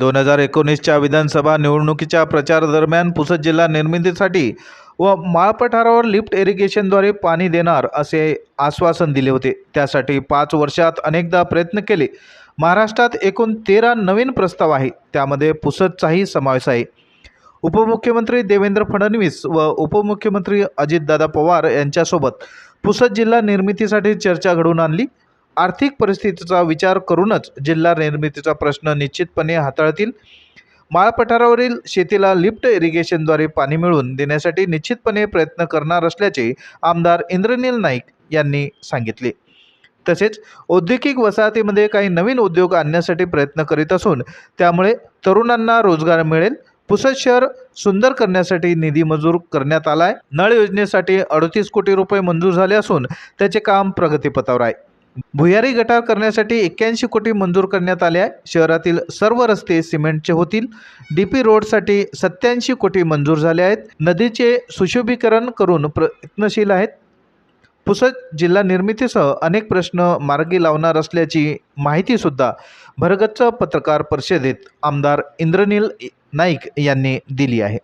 दोन हजार एकोणीसच्या विधानसभा निवडणुकीच्या प्रचारादरम्यान पुसद जिल्हा निर्मितीसाठी व माळपठारावर लिफ्ट इरिगेशनद्वारे पाणी देणार असे आश्वासन दिले होते. त्यासाठी पाच वर्षात अनेकदा प्रयत्न केले. महाराष्ट्रात एकूण तेरा नवीन प्रस्ताव आहे. त्यामध्ये पुसदचाही समावेश आहे. उपमुख्यमंत्री देवेंद्र फडणवीस व उपमुख्यमंत्री अजितदादा पवार यांच्यासोबत पुसद जिल्हा निर्मितीसाठी चर्चा घडवून आणली. आर्थिक परिस्थितीचा विचार करूनच जिल्हा निर्मितीचा प्रश्न निश्चितपणे हाताळतील. माळपठारावरील शेतीला लिफ्ट इरिगेशनद्वारे पाणी मिळवून देण्यासाठी निश्चितपणे प्रयत्न करणार असल्याचे आमदार इंद्रनील नाईक यांनी सांगितले. तसेच औद्योगिक वसाहतीमध्ये काही नवीन उद्योग आणण्यासाठी प्रयत्न करीत असून त्यामुळे तरुणांना रोजगार मिळेल. पुसद शहर सुंदर करण्यासाठी निधी मंजूर करण्यात आला आहे नळ योजनेसाठी अडतीस कोटी रुपये मंजूर झाले असून त्याचे काम प्रगतीपथावर आहे. भुयारी गटार करण्यासाठी एक्क्याऐंशी कोटी मंजूर करण्यात आले आहे. शहरातील सर्व रस्ते सिमेंटचे होतील. डी पी रोडसाठी सत्याऐंशी कोटी मंजूर झाले आहेत. नदीचे सुशोभीकरण करून प्रयत्नशील आहेत. पुसद जिल्हा निर्मितीसह अनेक प्रश्न मार्गी लावणार असल्याची माहितीसुद्धा भरगच्च पत्रकार परिषदेत आमदार इंद्रनील नाईक यांनी दिली आहे.